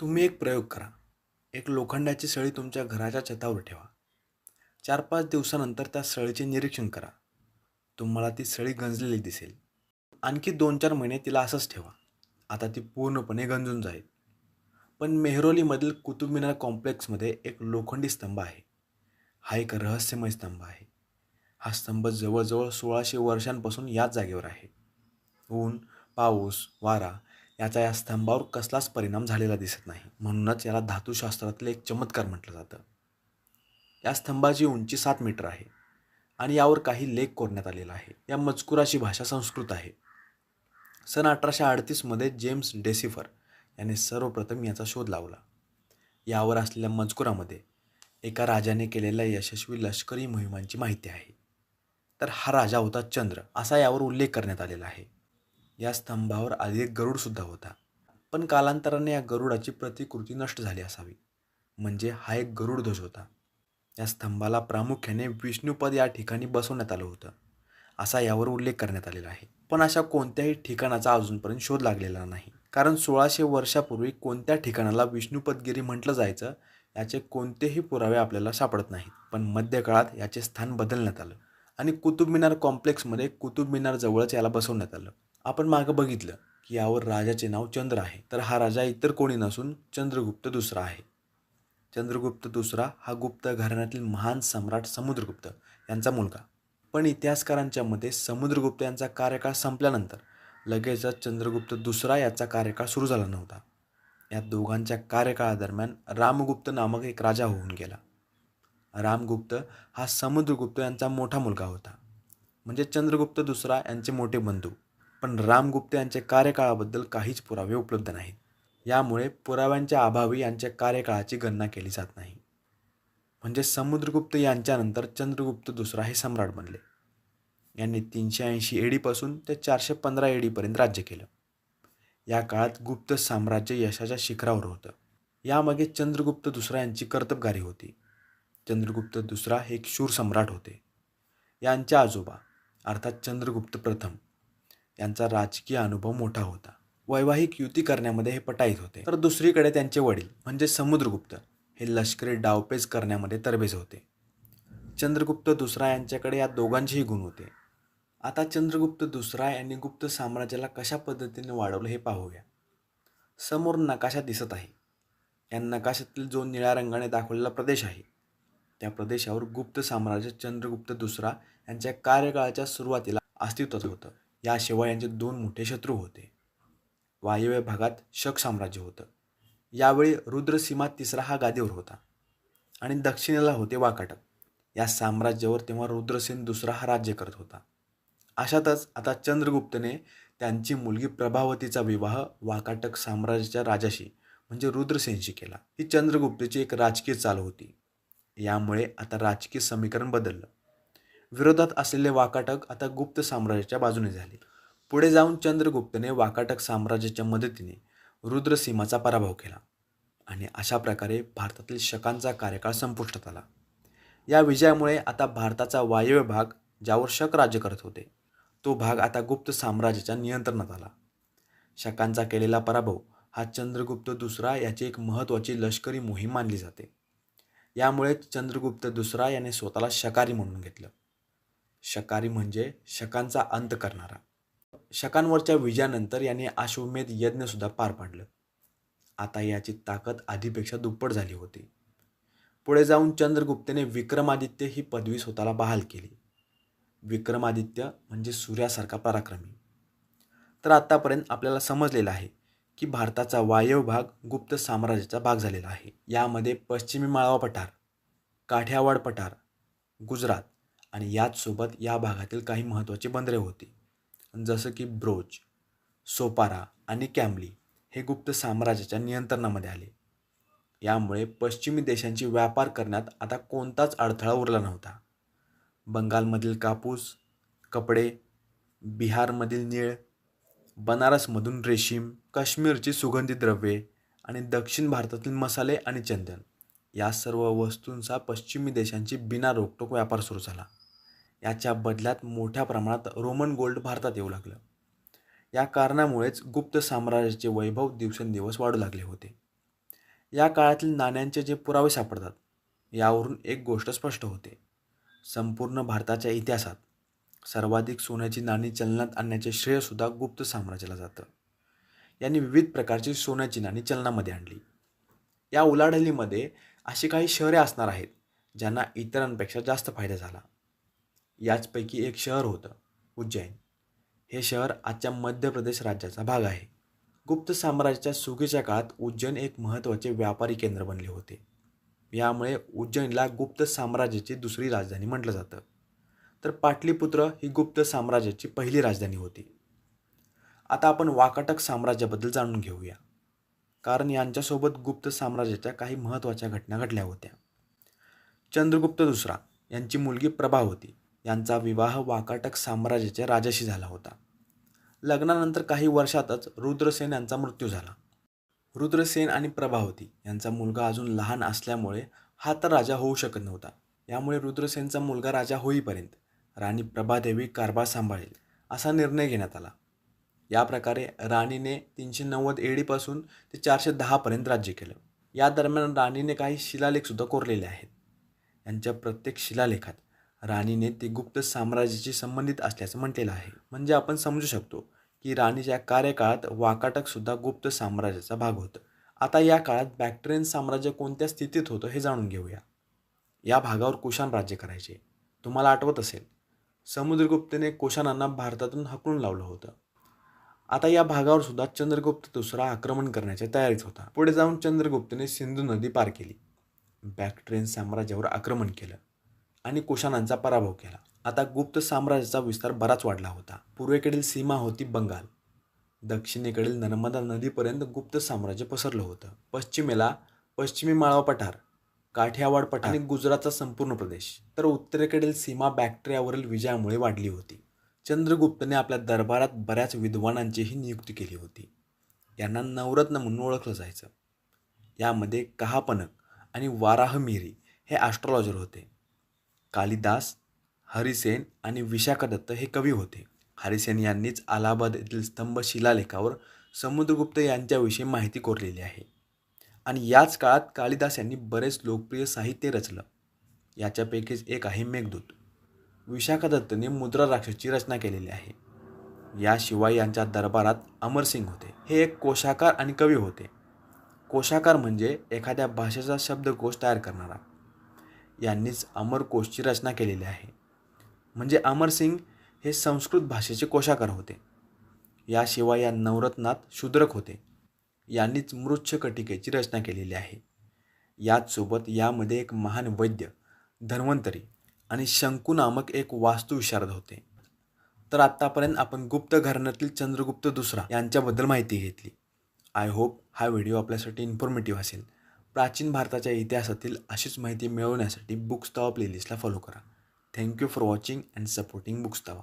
तुम्ही एक प्रयोग करा. एक लोखंडाची सळी तुमच्या घराच्या छतावर ठेवा. चार पाच दिवसानंतर त्या सळीचे निरीक्षण करा. तुम्हाला ती सळी गंजलेली दिसेल. आणखी दोन चार महिने तिला असंच ठेवा. आता ती पूर्णपणे गंजून जाईल. पण मेहरोलीमधील कुतुब मिनार कॉम्प्लेक्समध्ये एक लोखंडी स्तंभ आहे. हा एक रहस्यमय स्तंभ आहे. हा स्तंभ जवळजवळ सोळाशे वर्षांपासून याच जागेवर आहे. ऊन पाऊस वारा याचा या स्तंभावर कसलाच परिणाम झालेला दिसत नाही. म्हणूनच याला धातुशास्त्रातले एक चमत्कार म्हटलं जातं. या स्तंभाची उंची सात मीटर आहे आणि यावर काही लेख कोरण्यात आलेला आहे. या मजकुराची भाषा संस्कृत आहे. सन अठराशे अडतीसमध्ये जेम्स डेसिफर याने सर्वप्रथम याचा शोध लावला. यावर असलेल्या मजकुरामध्ये एका राजाने केलेल्या यशस्वी लष्करी मोहिमांची माहिती आहे. तर हा राजा होता चंद्र असा यावर उल्लेख करण्यात आलेला आहे. या स्तंभावर आधी एक गरुडसुद्धा होता. पण कालांतराने या गरुडाची प्रतिकृती नष्ट झाली असावी. म्हणजे हा एक गरुड ध्वज होता. या स्तंभाला प्रामुख्याने विष्णुपद या ठिकाणी बसवण्यात आलं होतं. असा यावर उल्लेख करण्यात आलेला आहे. पण अशा कोणत्याही ठिकाणाचा अजूनपर्यंत शोध लागलेला नाही. कारण सोळाशे वर्षापूर्वी कोणत्या ठिकाणाला विष्णुपदगिरी म्हटलं जायचं याचे कोणतेही पुरावे आपल्याला सापडत नाहीत. पण मध्यकाळात याचे स्थान बदलण्यात आलं. आणि कुतुब मिनार कॉम्प्लेक्समध्ये कुतुब मिनारजवळच याला बसवण्यात आलं. आपण मागं बघितलं की यावर राजाचे नाव चंद्र आहे. तर हा राजा इतर कोणी नसून चंद्रगुप्त दुसरा आहे. चंद्रगुप्त दुसरा हा गुप्त घराण्यातील महान सम्राट समुद्रगुप्त यांचा मुलगा. पण इतिहासकारांच्या मते समुद्रगुप्त यांचा कार्यकाळ संपल्यानंतर लगेचच चंद्रगुप्त दुसरा याचा कार्यकाळ सुरू झाला नव्हता. या दोघांच्या कार्यकाळादरम्यान रामगुप्त नामक एक राजा होऊन गेला. रामगुप्त हा समुद्रगुप्त यांचा मोठा मुलगा होता. म्हणजे चंद्रगुप्त दुसरा यांचे मोठे बंधू. पण रामगुप्त यांच्या कार्यकाळाबद्दल काहीच पुरावे उपलब्ध नाहीत. यामुळे पुराव्यांच्या अभावी यांच्या कार्यकाळाची गणना केली जात नाही. म्हणजे समुद्रगुप्त यांच्यानंतर चंद्रगुप्त दुसरा हे सम्राट बनले. यांनी तीनशे ऐंशी एडीपासून ते चारशे पंधरा एडीपर्यंत राज्य केलं. या काळात गुप्त साम्राज्य यशाच्या शिखरावर होतं. यामागे चंद्रगुप्त दुसरा यांची कर्तबगारी होती. चंद्रगुप्त दुसरा हे एक शूर सम्राट होते. यांच्या आजोबा अर्थात चंद्रगुप्त प्रथम यांचा राजकीय अनुभव मोठा होता. वैवाहिक युती करण्यामध्ये हे पटाईत होते. तर दुसरीकडे त्यांचे वडील म्हणजे समुद्रगुप्त हे लष्करी डावपेच करण्यामध्ये तरबेज होते. चंद्रगुप्त दुसरा यांच्याकडे या दोघांचेही गुण होते. आता चंद्रगुप्त दुसरा यांनी गुप्त साम्राज्याला कशा पद्धतीने वाढवलं हे पाहूया. समोर नकाशा दिसत आहे. या नकाशातील जो निळ्या रंगाने दाखवलेला प्रदेश आहे त्या प्रदेशावर गुप्त साम्राज्य चंद्रगुप्त दुसरा यांच्या कार्यकाळाच्या सुरुवातीला अस्तित्वात होतं. या यांचे दोन मोठे शत्रू होते. वायव्य भागात शक साम्राज्य होतं. यावेळी रुद्रसीमा तिसरा हा गादीवर होता आणि दक्षिणेला होते वाकाटक. या साम्राज्यावर तेव्हा रुद्रसेन दुसरा हा राज्य करत होता. अशातच आता चंद्रगुप्तने त्यांची मुलगी प्रभावतीचा विवाह वाकाटक साम्राज्याच्या राजाशी म्हणजे रुद्रसेनशी केला. ही चंद्रगुप्तची एक राजकीय चाल होती. यामुळे आता राजकीय समीकरण बदललं. विरोधात असलेले वाकाटक आता गुप्त साम्राज्याच्या बाजूने झाले. पुढे जाऊन चंद्रगुप्तने वाकाटक साम्राज्याच्या मदतीने रुद्रसीमाचा पराभव केला आणि अशा प्रकारे भारतातील शकांचा कार्यकाळ संपुष्टात आला. या विजयामुळे आता भारताचा वायव्य भाग ज्यावर शक राज्य करत होते तो भाग आता गुप्त साम्राज्याच्या नियंत्रणात आला. शकांचा केलेला पराभव हा चंद्रगुप्त दुसरा याची एक महत्त्वाची लष्करी मोहीम मानली जाते. यामुळे चंद्रगुप्त दुसरा याने स्वतःला शकारी म्हणून घेतलं. शकारी म्हणजे शकांचा अंत करणारा. शकांवरच्या विजयानंतर याने अश्वमेध यज्ञसुद्धा पार पाडलं. आता याची ताकद आधीपेक्षा दुप्पट झाली होती. पुढे जाऊन चंद्रगुप्तने विक्रमादित्य ही पदवी स्वतःला बहाल केली. विक्रमादित्य म्हणजे सूर्यासारखा पराक्रमी. तर आत्तापर्यंत आपल्याला समजलेलं आहे की भारताचा वायव्य भाग गुप्त साम्राज्याचा भाग झालेला आहे. यामध्ये पश्चिमी माळवा पठार काठियावाड पठार गुजरात आणि याचसोबत या भागातील काही महत्त्वाची बंदरे होती. जसं की ब्रोच सोपारा आणि कॅमली हे गुप्त साम्राज्याच्या नियंत्रणामध्ये आले. यामुळे पश्चिमी देशांची व्यापार करण्यात आता कोणताच अडथळा उरला नव्हता. बंगालमधील कापूस कपडे बिहारमधील निळ बनारसमधून रेशीम काश्मीरची सुगंधी द्रव्ये आणि दक्षिण भारतातील मसाले आणि चंदन या सर्व वस्तूंचा पश्चिमी देशांची बिना रोकटोक व्यापार सुरू झाला. याच्या बदल्यात मोठ्या प्रमाणात रोमन गोल्ड भारतात येऊ लागलं. या कारणामुळेच गुप्त साम्राज्याचे वैभव दिवसेंदिवस वाढू लागले होते. या काळातील नाण्यांचे जे पुरावे सापडतात यावरून एक गोष्ट स्पष्ट होते. संपूर्ण भारताच्या इतिहासात सर्वाधिक सोन्याची नाणी चलनात आणण्याचे श्रेयसुद्धा गुप्त साम्राज्याला जातं. यांनी विविध प्रकारची सोन्याची नाणी चलनामध्ये आणली. या उलाढालीमध्ये अशी काही शहरे असणार आहेत ज्यांना इतरांपेक्षा जास्त फायदा झाला. याचपैकी एक शहर होतं उज्जैन. हे शहर आजच्या मध्य प्रदेश राज्याचा भाग आहे. गुप्त साम्राज्याच्या सुगीच्या काळात उज्जैन एक महत्त्वाचे व्यापारी केंद्र बनले होते. यामुळे उज्जैनला गुप्त साम्राज्याची दुसरी राजधानी म्हटलं जातं. तर पाटलीपुत्र ही गुप्त साम्राज्याची पहिली राजधानी होती. आता आपण वाकाटक साम्राज्याबद्दल जाणून घेऊया. कारण यांच्यासोबत गुप्त साम्राज्याच्या काही महत्त्वाच्या घटना घडल्या होत्या. चंद्रगुप्त दुसरा यांची मुलगी प्रभा होती. यांचा विवाह वाकाटक साम्राज्याच्या राजाशी झाला होता. लग्नानंतर काही वर्षातच रुद्रसेन यांचा मृत्यू झाला. रुद्रसेन आणि प्रभावती यांचा मुलगा अजून लहान असल्यामुळे हा तर राजा होऊ शकत नव्हता. यामुळे रुद्रसेनचा मुलगा राजा होईपर्यंत राणी प्रभादेवी कारभार सांभाळेल असा निर्णय घेण्यात आला. या प्रकारे राणीने तीनशे नव्वद एडीपासून ते चारशे दहापर्यंत राज्य केलं. या दरम्यान राणीने काही शिलालेखसुद्धा कोरलेले आहेत. यांच्या प्रत्येक शिलालेखात राणीने ते गुप्त साम्राज्याशी संबंधित असल्याचं म्हटलेलं आहे. म्हणजे आपण समजू शकतो की राणीच्या कार्यकाळात वाकाटकसुद्धा गुप्त साम्राज्याचा भाग होतं. आता या काळात बॅक्टेरियन साम्राज्य कोणत्या स्थितीत होतं हे जाणून घेऊया. या भागावर कुशाण राज्य करायचे? तुम्हाला आठवत असेल समुद्रगुप्तने कुशाणांना भारतातून हकलून लावलं होतं. आता या भागावर सुद्धा चंद्रगुप्त दुसरा आक्रमण करण्याच्या तयारीत होता. पुढे जाऊन चंद्रगुप्तने सिंधू नदी पार केली. बॅक्ट्रियन साम्राज्यावर आक्रमण केलं. आणि कुशाणांचा पराभव केला. आता गुप्त साम्राज्याचा विस्तार बराच वाढला होता. पूर्वेकडील सीमा होती बंगाल. दक्षिणेकडील नर्मदा नदीपर्यंत गुप्त साम्राज्य पसरलं होतं. पश्चिमेला पश्चिमी माळवा पठार काठियावाड पठार आणि गुजरातचा संपूर्ण प्रदेश. तर उत्तरेकडील सीमा बॅक्टेरियावरील विजयामुळे वाढली होती. चंद्रगुप्तने आपल्या दरबारात बऱ्याच विद्वानांचीही नियुक्ती केली होती. यांना नवरत्न म्हणून ओळखलं जायचं. यामध्ये कहापनक आणि वाराहमिरी हे ॲस्ट्रॉलॉजर होते. कालिदास हरिसेन आणि विशाखादत्त हे कवी होते. हरिसेन यांनीच अलाहाबाद येथील स्तंभ शिलालेखावर समुद्रगुप्त यांच्याविषयी माहिती कोरलेली आहे. आणि याच काळात कालिदास यांनी बरेच लोकप्रिय साहित्य रचलं. याच्यापैकीच एक आहे मेघदूत. विशाखादत्तने मुद्रा राक्षसची रचना केलेली आहे. याशिवाय यांच्या दरबारात अमरसिंग होते. हे एक कोशाकार आणि कवी होते. कोशाकार म्हणजे एखाद्या भाषेचा शब्दकोश तयार करणारा. यांनीच अमरकोशची रचना केलेली आहे. म्हणजे अमरसिंग हे संस्कृत भाषेचे कोशाकार होते. याशिवाय या नवरत्नात शूद्रक होते. यांनीच मृच्छकटिकेची रचना केलेली आहे. याचसोबत यामध्ये एक महान वैद्य धन्वंतरी आणि शंकू नामक एक वास्तुविशारद होते. तर आत्तापर्यंत आपण गुप्त घराण्यातील चंद्रगुप्त दुसरा यांच्याबद्दल माहिती घेतली. आय होप हा व्हिडिओ आपल्यासाठी इन्फॉर्मेटिव्ह असेल. प्राचीन भारताच्या इतिहासातील अशीच माहिती मिळवण्यासाठी बुक्स तवा प्लेलिस्टला फॉलो करा. Thank you for watching and supporting books तवा